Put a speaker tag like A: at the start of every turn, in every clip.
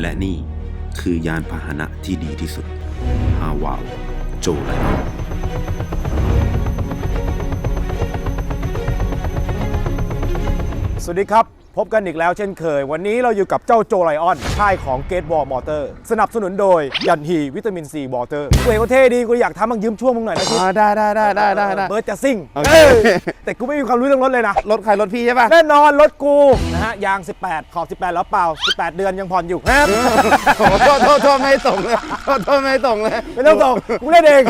A: และนี่คือยานพาหนะที่ดีที่สุดฮาวาว โจไลออน
B: สวัสดีครับ พบกันอีกแล้วเช่นเคย วันนี้เราอยู่กับเจ้าโจไลออนค่ายของเกตบอลมอเตอร์ สนับสนุนโดย ยันฮีวิตามินซีวอเตอร์กูเห็นเขาเท่ดี กูอยากทำมังยืมช่วงมึงหน่อยนะคิด
C: อ่าได้ได้ได้ได้ได้ได้
B: เบิร์ดจะซิ่ง
C: โอเค
B: เออแต่กูไม่มีความรู้เรื่องรถเลยนะ
C: รถใครรถพี่ใช่ป่ะ
B: แน่นอนรถกูนะฮะยาง 18 ขอบ 18 แล้วเปล่า 18 เดือนยังผ่อนอยู่ครับ
C: โอ้โหโทษโทษโทษไม่ส่งเลยโทษโทษไม่ส่งเลย
B: ไม่ต้องส่งกูเล่นเอง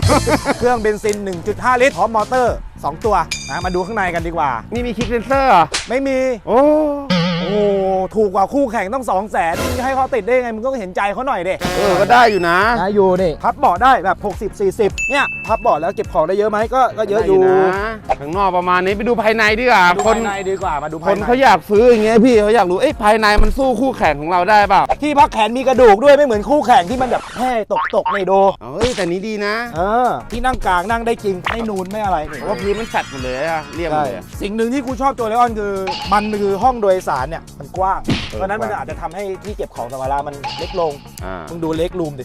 B: เครื่องเบนซิน 1.5 ลิตรพร้อมมอเตอร์ 2 ตัวนะมาดูข้างในกันดีกว่า
C: นี่มีคิกเซนเซอร์เหรอ
B: ไม่มี
C: โอ้
B: โอ้โหถูกกว่าคู่แข่งต้อง2 0 0 0 0นมึงจะให้เขาติดได้ยังไงมึงก็เห็นใจเขาหน่อยเด็
C: เออก็ได้อยู่นะ
B: นะอยู่นี่พับเบาะได้แบบ 60 40 เนี่ยพับเบาะแล้วเก็บของได้เยอะไหมก็ก็เยอะอยู่
C: ได้นะข้างนอกประมาณนี้ไปดูภายในดีกว่า
B: ดู
C: คน
B: ภายในดีกว่ามาดู
C: ค
B: ภาย
C: น
B: ใน
C: เขาอยากซื้ออย่างเงี้ยพี่เขาอยากรู้เอ้ยภายในมันสู้คู่แข่งของเราได้เปล่า
B: ที่พักแขนมีกระดูกด้วยไม่เหมือนคู่แข่งที่มันแบบแห่ตกตกๆนี่ดู
C: เอ้ยแต่นี้ดีนะ
B: เออที่นั่งกลางนั่งได้จริงไม่นูนไม่อะไรนี่
C: เพราะว่าพื้นมันสัดหมดเลยอะเรียบหม
B: ใช่
C: ดเลยอะ
B: สิ่งหนึ่งที่กูชอบตัวเลออนคือ มันคือห้องโดยสารเนี่ยมัน กว้าง
C: เออ
B: เพราะฉะนั้นมัน
C: กว้าง
B: อาจจะทำให้ที่เก็บของสัมภาระมันเล็กลง
C: อ่า
B: มึงดูเล็กรูมดิ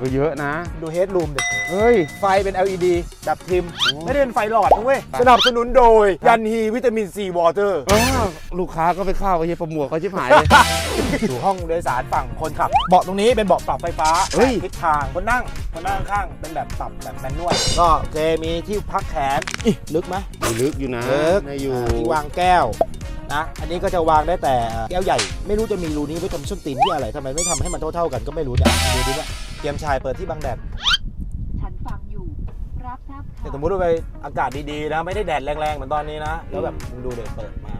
C: ก็เยอะนะ
B: ดูเฮดรูมดิ
C: เฮ้ย
B: ไฟเป็น LED แบบทิม
C: โอ้
B: ไม่ได้เป็นไฟหลอดนะเว้ย สนับสนุนโดย ยันฮี วิตามินซีวอเตอร์
C: อ้าวลูกค้าก็ไปเข้าไปเฮียประมวกเขาชิบหายเลย
B: อยู่ห้องโดยสารฝั่งคนขับ เบาะตรงนี้เป็นเบาะปรับไฟฟ้า
C: เฮ้ย
B: ทิศทางคนนั่งคนนั่งข้างเป็นแบบปรับแบบแมนนวลก็โอเคมีที่พักแขนอิลึกไหม
C: ลึกอยู่นะ
B: ลึก
C: ได้อยู่
B: ที่วางแก้ว นะ อันนี้ก็จะวางได้แต่แก้วใหญ่ ไม่รู้จะมีรูนี้ไว้ทำส้นตีนที่อะไรทำไมไม่ทำให้มันเท่าๆกันก็ไม่รู้เนี่ยดูดิเนี่ยเตรียมชายเปิดที่บังแดด
D: ฉันฟังอยู่ รับทราบ
B: แต่
D: ข่าว
B: สมมติว่าไปอากาศดีๆนะ ไม่ได้แดดแรงๆเหมือนตอนนี้นะ แล้วแบบมึงดูเด็เปิดมามันดู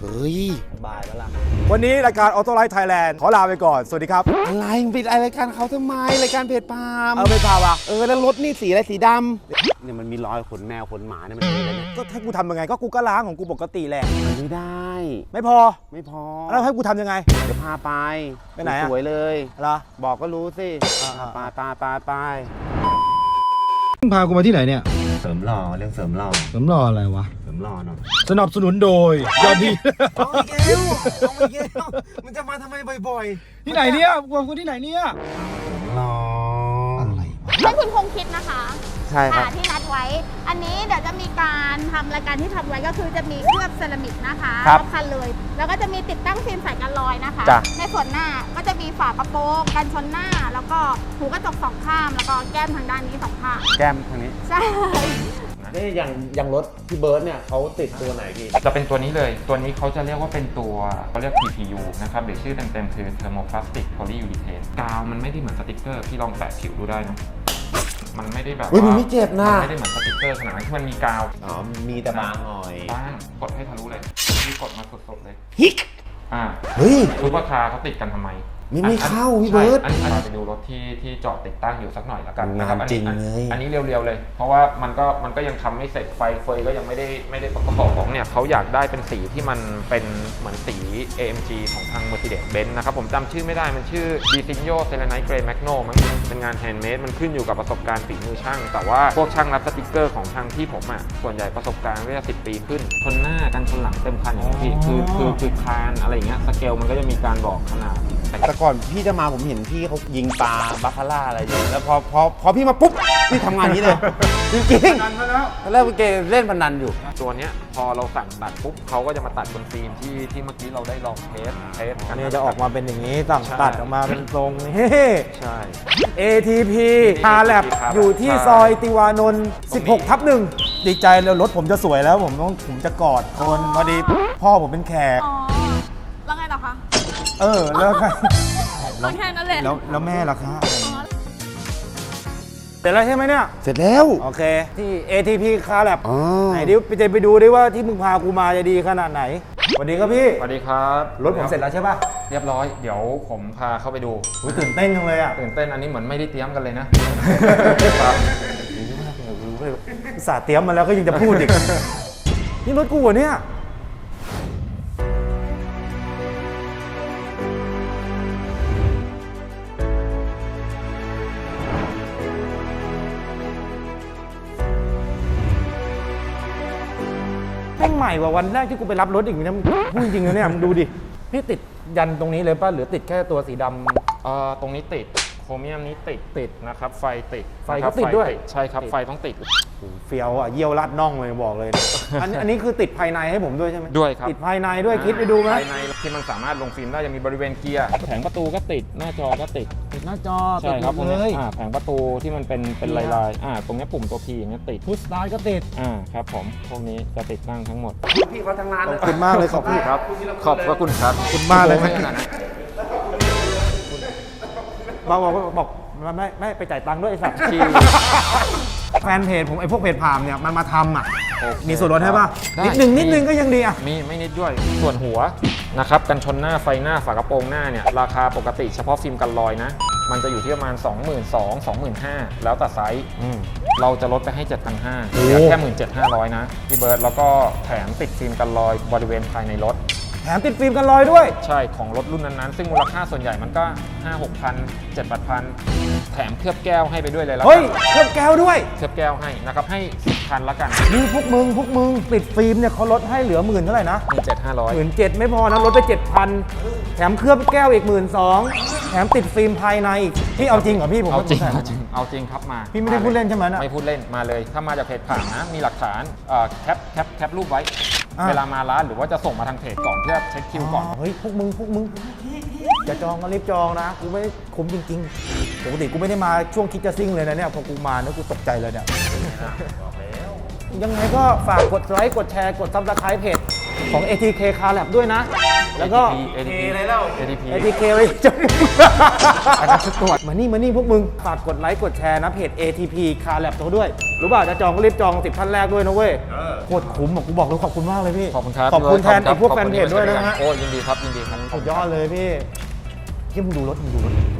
C: เฮ้ย
B: สบายแล้วล่ะ วันนี้รายการออโต้ไลท์ไทยแลนด์ขอลาไปก่อน สวัสดีครับ
C: อะไรมึงปิดรายการเขาทำไมรายการเพจปาล์ม
B: เอาไปพาวะ
C: เออแล้วรถนี่สีอะไรสีดำเนี่ยมันมีรอยขนแมวขนหมาเนี่ยมันมีอะไรเนี่ย
B: ก็ให้กูทำยังไงก็กูก็ล้างของกูปกติแหละ
C: มันไม่ได้
B: ไม่พอ
C: ไม่พอ
B: แล้วให้กูทำยังไง
C: เดี๋ยวพาไป
B: ไปไหนอะ
C: สวยเลย
B: เหรอ
C: บอกก็รู้สิ
B: อ่าๆ
C: ไปไปไปไป
B: พากูมาที่ไหนเนี่ย
C: เสริมหล่อเรื่องเสริมหล่อ
B: สำรออะไรวะ
C: เสริมหล่อหน่อย
B: สนับสนุนโดยยอดดี
C: เอาอีกแล้วเอาอีกแล้วมันจะมาทำไมบ่อย
B: ที่ไหนเนี่ยกูกูที่ไหนเนี่ย
C: ๆเสริมหล่อ
B: อะไรวะ
D: ให้คุณคงคิดนะคะ
C: ใช่ครับ
D: อ่าที่นัดไว้ อันนี้เดี๋ยวจะมีการทำรายการที่ทำไว้ก็คือจะมีเคลือบเซรามิกนะคะ
C: ครับ
D: อบคันเลย แล้วก็จะมีติดตั้งฟิล์มใส่กันรอยนะคะ
C: จ้ะ
D: ในส่วนหน้าก็จะมีฝากระโปรงกันชนหน้า แล้วก็หูกระจกสองข้างแล้วก็แก้มทางด้านนี้สองข้าง
C: แก้มทางนี้
D: ใช่
C: นี่อย่างอย่างรถพี่เบิร์ดเนี่ยเขาติดตัวไหนพี่
E: จะเป็นตัวนี้เลย ตัวนี้เขาจะเรียกว่าเป็นตัวเขาเรียก TPU นะครับหรือชื่อเต็มๆคือ Thermoplastic Polyurethane กาวมันไม่ได้เหมือนสติกเกอร์พี่ลองแตะผิวดูได้นะ มันไม่ได้แบบ
C: เฮ้ย
E: ว่า
C: มันไม่เจ็บนะ
E: มัไม่ได้เหมือนสติกเกอร์ขนาดนั้นที่มันมีกาว
C: อ๋อ มีแต่บางหน่อย
E: บ้างกดให้ทะลุเลยพี่กดมาสดๆเลย
C: ฮิก
E: อ่า
C: เฮ้ย
E: ซูเปอร์คาร์เขาติดกันทำไม
C: ไม่ไม่
E: อัน
C: เข้าพี่
E: ใช่
C: เบิร์ต
E: อันอันไปดูรถที่ที่จอดติดตั้งอยู่สักหน่อยแล้วกันนะครับ
C: งาน
E: อัน
C: จริ
E: นี้
C: งเลย
E: อันนี้เรียวๆเลย เพราะว่ามันก็มันก็ยังทำไม่เสร็จไฟเฟยก็ยังไม่ได้ไม่ได้ประกอบของเนี่ยเขาอยากได้เป็นสีที่มันเป็นเหมือนสี AMG ของทาง Mercedes-Benz นะครับผมจำชื่อไม่ได้มันชื่อ d i s i g n o Selenite Grey Magno มั้งเป็นงานแฮนด์เมดมันขึ้นอยู่กับประสบการณ์ฝีมือช่าง แต่ว่าพวกช่างรับสติกเกอร์ของทางที่ผมอะส่วนใหญ่ประสบการณ์ก็จะสิปีขึ้นชนหน้ากันชนหลังเต็มคันอย่างเงี้ยพี่คือคือคือคานอะไรอย่างเงี้ยสเกลมันก็จะมีการบอกขนาด
C: แต่ก่อนพี่จะมาผมเห็นพี่เขายิงปลาบาคาร่าอะไรอยู่แล้วพอพอพอพี่มาปุ๊บพี่ทำงานนี้เลยจริงๆ
E: นันมาแล้ว
C: ตอนแรกเกเล่นพนันอยู่
E: ตัวเนี้ยพอเราสั่งตัดปุ๊บเขาก็จะมาตัดบนฟิล์มที่ที่เมื่อกี้เราได้ลองเทสเทส
B: อันนี้จะออกมาเป็นอย่างนี้ต่าง
E: ใช่
B: ตัดออกมาเป็นทรงนี่
E: ใช่
B: ATP คาแลบ
E: ATP
B: อยู่ที่
E: ใช่
B: ซอยติวานนท์
E: ตรงนี้
B: 16 ทับหนึ่งดีใจแล้วรถผมจะสวยแล้วผมต้องผมจะกอดคนพอดี พ่อผมเป็นแขก
D: อ๋อ
B: เออแล้วใคร
D: ก็แค่นั้นแหละ
B: แล้วแล้วแม่ล่ะคะเสร็จแล้วใช่ไหมเนี่ย
C: เสร็จแล้ว
B: โอเค ที่ ATP คาแลบ
C: อ๋อ
B: ไหนดิไปจะไปดูดิว่าที่มึงพากูมาจะดีขนาดไหนสวัสดีครับพี่
E: สวัสดีครับ
B: รถผมเสร็จแล้วใช่ป่ะ
E: เรียบร้อย เดี๋ยวผมพาเข้าไปดู
B: อุ๊ยตื่นเต้นจังเลยอะ
E: ตื่นเต้นอันนี้เหมือนไม่ได้เตรียมกันเลยนะ
B: อุตสาห์เตรียมมาแล้วก็ยังจะพูดอีก นี่รถกูเหรอเนี่ย ใหม่กว่าวันแรกที่กูไปรับรถอีกนะมึงพูดจริงๆนะเนี่ยมึงดูดิพี่ติดยันตรงนี้เลยป่ะหรือติดแค่ตัวสีดำ
E: เอ่อตรงนี้ติด โครเมียมนี้ติด
B: ติด
E: นะครับ ไฟติด
B: ไฟ
E: นะครับ
B: ก็ติดด้วย
E: ใช่ครับ
B: ติด
E: ไฟต้องติด
B: เฟี้ยวอะเยี่ยวรัดน่องเลยบอกเลยอันอันนี้คือติดภายในให้ผมด้วยใช่ไหม
E: ด้วยครับ
B: ติดภายในด้วยคิดไปดูไหม
E: ภายในที่มันสามารถลงฟิล์มได้จะมีบริเวณเกียร์แผงประตูก็ติดหน้าจอก็ติด
B: ติดหน้าจอ
E: ใช่ครับ
B: ติ
E: พว
B: ด
E: ก
B: เล
E: เนี้
B: ย
E: ยอ่าแผงประตูที่มันเป็นเป็น
B: เกี
E: ลาย
B: ร์
E: ลายๆอ่าตรงเนี้ยปุ่มตัว P อย่างเงี้ยติด
B: พุชสตาร์ทก็ติด
E: อ่าครับผมพวกนี้จะติดตั้งทั้งหมด
B: ขอบคุณมากเลยขอบคุณครับ
E: ขอบพระคุณครับ
B: ขอบคุณมากเลย
E: ขอบคุณขนาดนั้น
B: บอกบอกบอกไม่ไม่ไม่ไปจ่ายตังค์ด้วยไอ้สัตว์
E: ที่
B: แฟนเพจผมไอ้พวกเพจพามเนี่ยมันมาทำอะ
E: โอเค
B: มีส่วนลดให้ป่ะ
E: ได้
B: นิดนึงนิดนึง
E: มี
B: ก็ยังดีอะ
E: มีไม่นิดด้วยส่วนหัวนะครับกันชนหน้าไฟหน้าฝากระโปรงหน้าเนี่ยราคาปกติเฉพาะฟิล์มกันรอยนะ มันจะอยู่ที่ประมาณ 2 2 0 0 0 25,000แล้วแต่ไซส์เราจะลดไปให้ 7,500เหลือแค่ 17,500 นะพี่เบิร์ดแล้วก็แถมติดฟิล์มกันรอยบริเวณภายในรถ
B: แถมติดฟิล์มกันรอยด้วย
E: ใช่ของรถรุ่นนั้นๆ ซึ่งมูลค่าส่วนใหญ่มันก็ 5 6 0 0 0 7 8 0 0แถมเคลือบแก้วให้ไปด้วยเลยละ
B: เฮ้ยเคลือบแก้วด้วย
E: เคลือบแก้วให้นะครับให้10คันละกัน
B: นี่พวกมึงพวกมึงติดฟิล์มเนี่ยเขาลดให้เหลือหมื่นเท่าไหร่นะห
E: 17,500
B: มื่นเจ็ดไม่พอนะลดไปเจ็ดพันแถมเคลือบแก้วอีกหมื่นสองแถมติดฟิล์มภายในอีกพี่เอาจริงเหรอพี่ผม
E: เอาจริง
B: ไม่
E: เอาจริงเอาจริงครับมา
B: พี่ไม่ได้พูดเล่นใช่ไหมน่ะ
E: ไม่พูดเล่นมาเลย ถ้ามาจากเพจผ่านนะมีหลักฐานเอ่อแคปแคปแคปรูปไว้
B: อะ
E: เวลามาร้านหรือว่าจะส่งมาทางเพจก่อนเพื่อเช็คคิวก่อน
B: เฮ้ยพวกมึงพวกมึงจะจองก็รีบจองนะ กูไม่ได้คุ้มจริงๆปกติกูไม่ได้มาช่วงคิดจะซิ่งเลยนะเนี่ยพอกูมาเนี่ยกูตกใจเลยเนี่ยยังไงก็ฝากกดไลค์กดแชร์กดซับสไครป์เพจของ ATK Car Lab ด้วยนะ แล้วก็
E: ATP ATP
B: ATK ไว้จะอันนั้นชุดตรวจมานี่มานี่พวกมึง ฝากกดไลค์กดแชร์นะเพจ ATP Car Lab เขาด้วย รู้ป่ะจะจองก็รีบจองสิบท่านแรกด้วยนะเว้ยโคตรคุ้มบอกกูบอกเลยขอบคุณมากเลยพี่
E: ขอบคุณครับ
B: ขอบคุณแทน
E: รั
B: ไอ้พวกแฟนเพจด้วยนะ
E: ขอบคุณที่มา
B: ฮะ
E: โอ้ยินดีครับยินดีครับ
B: สุดยอดเลยพี่ที่มึงดูรถมึงดูรถมึงดูรถ